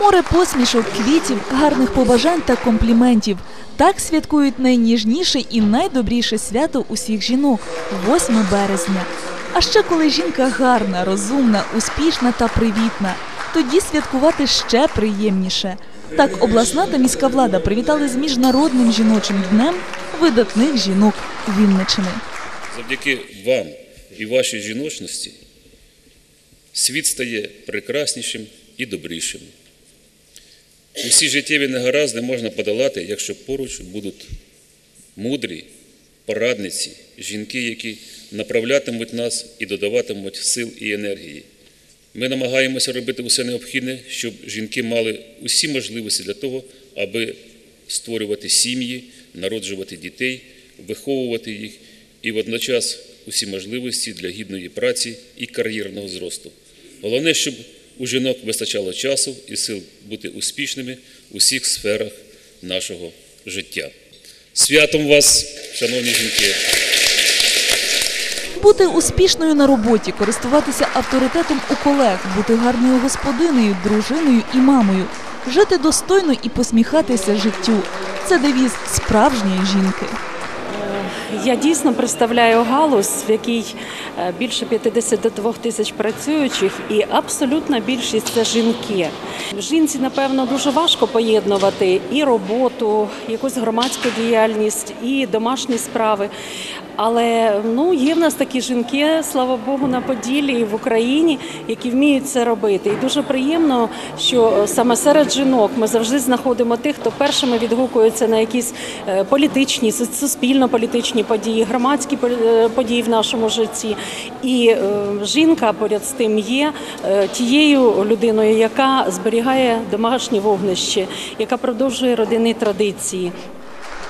Море посмішок, квітів, гарних побажань та компліментів. Так святкують найніжніше і найдобріше свято усіх жінок 8 березня. А ще коли жінка гарна, розумна, успішна та привітна, тоді святкувати ще приємніше. Так обласна та міська влада привітали з міжнародним жіночим днем видатних жінок Вінничини. Завдяки вам і вашій жіночності світ стає прекраснішим і добрішим. Усі життєві негаразди можна подолати, якщо поруч будуть мудрі порадниці, жінки, які направлятимуть нас і додаватимуть сил і енергії. Ми намагаємося робити усе необхідне, щоб жінки мали усі можливості для того, аби створювати сім'ї, народжувати дітей, виховувати їх і водночас усі можливості для гідної праці і кар'єрного зросту. Головне, щоб у жінок вистачало часу і сил бути успішними у всіх сферах нашого життя. Святом вас, шановні жінки! Бути успішною на роботі, користуватися авторитетом у колег, бути гарною господинею, дружиною і мамою, жити достойно і посміхатися життю це девіз справжньої жінки. Я дійсно представляю галузь, в якій е, більше 52 тисяч працюючих, і абсолютна більшість це жінки. Жінці, напевно, дуже важко поєднувати і роботу, якусь громадську діяльність, і домашні справи. Але ну є в нас такі жінки, слава Богу, на Поділлі і в Україні, які вміють це робити. І дуже приємно, що саме серед жінок ми завжди знаходимо тих, хто першими відгукується на якісь е, політичні, суспільно-політичні події, громадські е, події в нашому житті. І е, жінка поряд з тим є е, тією людиною, яка зберігає домашнє вогнище, яка продовжує родинні традиції.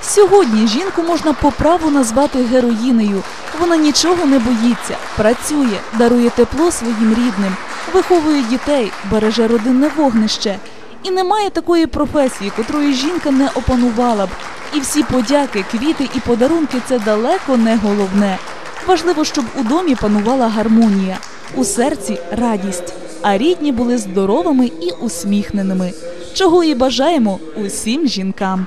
Сьогодні жінку можна по праву назвати героїнею. Вона нічого не боїться, працює, дарує тепло своїм рідним, виховує дітей, береже родинне вогнище. І немає такої професії, котрої жінка не опанувала б. І всі подяки, квіти і подарунки це далеко не головне. Важливо, щоб у домі панувала гармонія, у серці радість, а рідні були здоровими і усміхненими. Чого і бажаємо усім жінкам.